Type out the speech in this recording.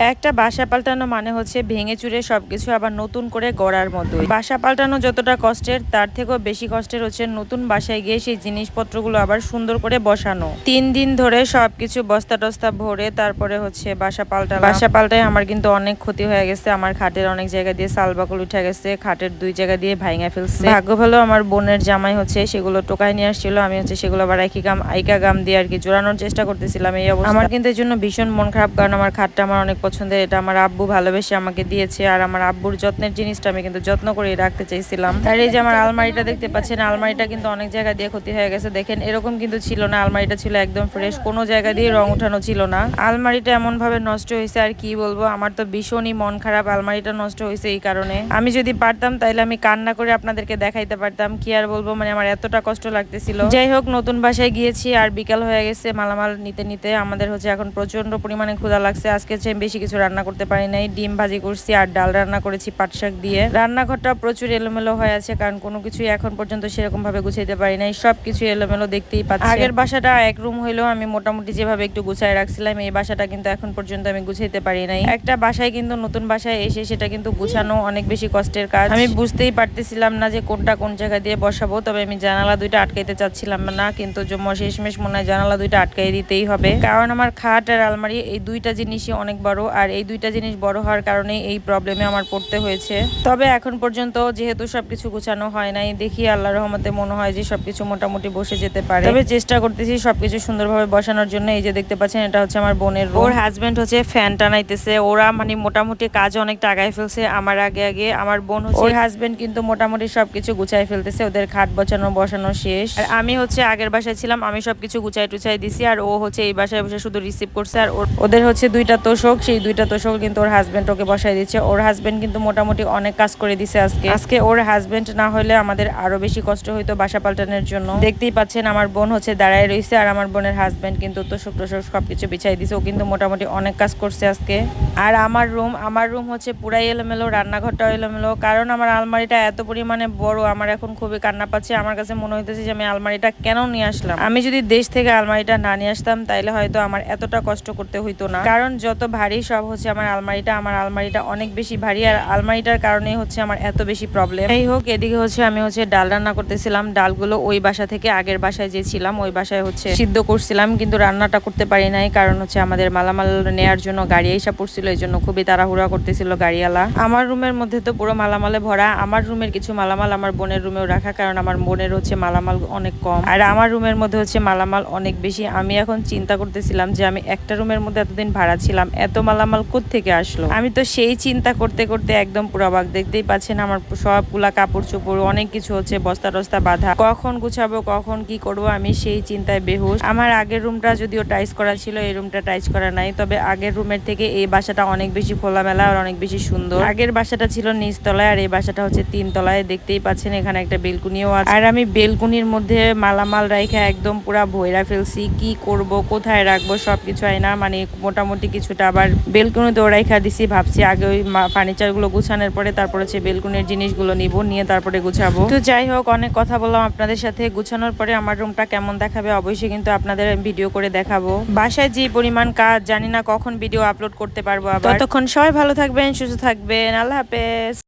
একটা বাসা পাল্টানো মানে হচ্ছে ভেঙে চুরে সবকিছু আবার নতুন করে গড়ার মতোই। বাসা পাল্টানো যতটা কষ্টের, তার থেকেও বেশি কষ্টের হচ্ছে নতুন বাসায় গিয়ে সেই জিনিসপত্রগুলো আবার সুন্দর করে বসানো। তিন দিন ধরে সবকিছু বস্তা টস্তা ভরে তারপরে হচ্ছে বাসা পাল্টা বাসা পাল্টায় আমার কিন্তু অনেক ক্ষতি হয়ে গেছে। আমার খাটের অনেক জায়গা দিয়ে সালবাকল উঠে গেছে, খাটের দুই জায়গা দিয়ে ভাঙা ফেলছে। ভাগ্য ভালো আমার বোনের জামাই হচ্ছে সেগুলো টোকাই নিয়ে আসছিল, আমি হচ্ছে সেগুলো আবার একই গাম আইকা গাম দিয়ে আর কি জোড়ানোর চেষ্টা করতেছিলাম এই অবস্থা। আমার কিন্তু এর জন্য ভীষণ মন খারাপ, কারণ আমার খাটটা আমার অনেক পছন্দের এটা আমার আব্বু ভালোবেসে আমাকে দিয়েছে আর আমার আব্বুর যত্নের জিনিসটা আমি কিন্তু যত্ন করে রাখতে চাইছিলাম। আর এই যে আমার আলমারিটা দেখতে পাচ্ছেন আলমারিটা কিন্তু অনেক জায়গা দিয়ে ক্ষতি হয়ে গেছে। দেখেন এরকম কিন্তু ছিল না আলমারিটা ছিল একদম ফ্রেশ কোনো জায়গা দিয়ে রং উঠানো ছিল না। আলমারিটা এমন ভাবে নষ্ট হয়েছে আর কি বলব আমার তো ভীষণই মন খারাপ আলমারিটা নষ্ট হয়েছে এই কারণে। আমি যদি পারতাম তাইলে আমি কান্না করে আপনাদেরকে দেখাইতে পারতাম কি আর বলব মানে আমার এতটা কষ্ট লাগতেছিল। যাই হোক নতুন বাসায় গিয়েছি আর বিকাল হয়ে গেছে মালামাল নিতে নিতে আমাদের হচ্ছে এখন প্রচণ্ড পরিমাণে ক্ষুধা লাগছে। আজকে বেশি কিছু রান্না করতে পারি নাই। ডিম ভাজি করছি, আর ডাল রান্না করেছি পাট শাক দিয়ে। রান্নাঘরটা প্রচুর এলোমেলো হয়ে আছে, কারণ কোনো কিছুই এখন পর্যন্ত সেরকম ভাবে গুছাইতে পারি নাই। সব কিছু এলোমেলো দেখতেই পাচ্ছি। আগের বাসাটা এক রুম হইলেও আমি মোটামুটি যেভাবে একটু গুছাই রাখছিলাম, এই বাসাটা কিন্তু এখন পর্যন্ত আমি গুছাইতে পারি নাই। একটা বাসায় কিন্তু নতুন বাসায় এসে সেটা কিন্তু গুছানো অনেক বেশি কষ্টের কাজ। আমি বুঝতেই পারতেছিলাম না যে কোনটা কোন জায়গা দিয়ে বসাবো, তবে আমি জানালা দুইটা আটকাইতে চাচ্ছিলাম না, কিন্তু শেষমেশ মনে হয় জানালা দুইটা আটকাই দিতেই হবে। কারণ আমার খাট আর আলমারি, এই দুইটা জিনিসই অনেক বড়। আর এই দুইটা জিনিস বড় হওয়ার কারণে এই প্রবলেমে আমার পড়তে হয়েছে। তবে এখন পর্যন্ত যেহেতু সবকিছু গুছানো হয় নাই দেখি আল্লাহ রহমতে মনে হয় যে সবকিছু মোটামুটি বসে যেতে পারে। তবে চেষ্টা করতেছি সবকিছু সুন্দরভাবে বসানোর জন্য। এই যে দেখতে পাচ্ছেন এটা হচ্ছে আমার বোনের ওর হাজবেন্ড হচ্ছে ফ্যান টানাইতেছে। ওরা মানে মোটামুটি কাজ অনেক আগায় ফেলছে আমার আগে আগে। আমার বোন হচ্ছে ওর হাজবেন্ড কিন্তু মোটামুটি সবকিছু গুছাই ফেলতেছে। ওদের খাট বসানো বসানো শেষ। আর আমি হচ্ছে আগের বাসায় ছিলাম আমি সবকিছু গুছাই টুছাই দিছি। আর ও হচ্ছে এই বাসায় বসে শুধু রিসিভ করছে। আর ওদের হচ্ছে দুইটা তোষক সেই দুইটা তোষক কিন্তু ওর হাজবেন্ড ওকে বসাই দিচ্ছে। ওর হাজবেন্ড কিন্তু মোটামুটি অনেক কাজ করে দিছে আজকে। আজকে ওর হাজবেন্ড না হলে আমাদের আরও বেশি কষ্ট হইতো বাসা পাল্টানোর জন্য। দেখতেই পাচ্ছেন আমার বোন হচ্ছে দাঁড়ায় রয়েছে আর আমার বোনের হাজবেন্ড কিন্তু তোষক টোষক সবকিছু বিছাই দিছে। ও কিন্তু মোটামুটি অনেক কাজ করছে আজকে। আর আমার রুম আমার রুম হচ্ছে পুরাই এলোমেলো রান্নাঘরটাও এলোমেলো। কারণ আমার আলমারিটা এত পরিমাণে বড়, আমার এখন খুবই কান্না পাচ্ছে। আমার কাছে মনে হইতেছে যে আমি আলমারিটা কেন নিয়ে আসলাম? আমি যদি দেশ থেকে আলমারিটা না নিয়ে আসতাম, তাইলে হয়তো আমার এতটা কষ্ট করতে হইতো না। কারণ যত ভারী সব হচ্ছে আমার আলমারিটা। আমার আলমারিটা অনেক বেশি ভারী আর আলমারিটার কারণে হচ্ছে আমার এত বেশি প্রবলেম এই হোক, এদিকে হচ্ছে আমি হচ্ছে ডাল রান্না করতেছিলাম। ডালগুলো ওই বাসা থেকে আগের বাসায় যে ছিলাম, ওই বাসায় হচ্ছে সিদ্ধ করছিলাম, কিন্তু রান্নাটা করতে পারি নাই কারণ হচ্ছে আমাদের মালামাল নেয়ার জন্য গাড়ি এসে পড়ছিল, এই জন্য খুবই তাড়াহুড়া করতেছিল গাড়িওয়ালা। আমার রুমের মধ্যে তো পুরো মালামালে ভরা। আমার রুমের কিছু মালামাল আমার বোনের রুমেও রাখা কারণ আমার বোনের হচ্ছে মালামাল অনেক কম। আর আমার রুমের মধ্যে হচ্ছে মালামাল অনেক বেশি। আমি এখন চিন্তা করতেছিলাম যে আমি একটা রুমের মধ্যে এতদিন ভাড়া ছিলাম। এত মালামাল থেকে আসলো? আমি তো সেই চিন্তা করতে করতে একদম পুরো অবাক। দেখতেই পাচ্ছেন আমার সব সবগুলা কাপড় চোপড়, অনেক কিছু হচ্ছে, বস্তা টস্তা বাঁধা। কখন গুছাবো, কখন কি করব, আমি সেই চিন্তায় বেহুশ। আমার আগের রুমটা যদিও টাইস করা ছিল, এই রুমটা টাইস করা নাই। তবে আগের রুমের থেকে এই বাসাটা অনেক বেশি খোলামেলা আর অনেক বেশি সুন্দর। আগের বাসাটা ছিল নিচতলায়, আর এই বাসাটা হচ্ছে তিন তলায় দেখতেই পাচ্ছেন এখানে একটা বেলকুনিও আছে। আর আমি বেলকুনির মধ্যে মালামাল রাইখা একদম পুরা ভৈরা ফেলছি। কি করব, কোথায় রাখব, সবকিছু আইনা মানে মোটামুটি কিছুটা আবার বেলকুনিতে রাইখা দিছি ভাবছি আগে ওই ফার্নিচারগুলো গুছানোর পরে তারপর হচ্ছে বেলকুনির জিনিসগুলো নিব নিয়ে তারপরে গুছাবো। তো যাই হোক অনেক কথা বললাম আপনাদের সাথে। গুছানোর পরে আমার রুমটা কেমন দেখাবে অবশ্যই কিন্তু আপনাদের ভিডিও করে দেখাবো। বাসায় যে পরিমাণ কাজ জানি না কখন ভিডিও আপলোড করতে পারব আবার। ততক্ষণ সবাই ভালো থাকবেন সুস্থ থাকবেন। আল্লাহ হাফেজ।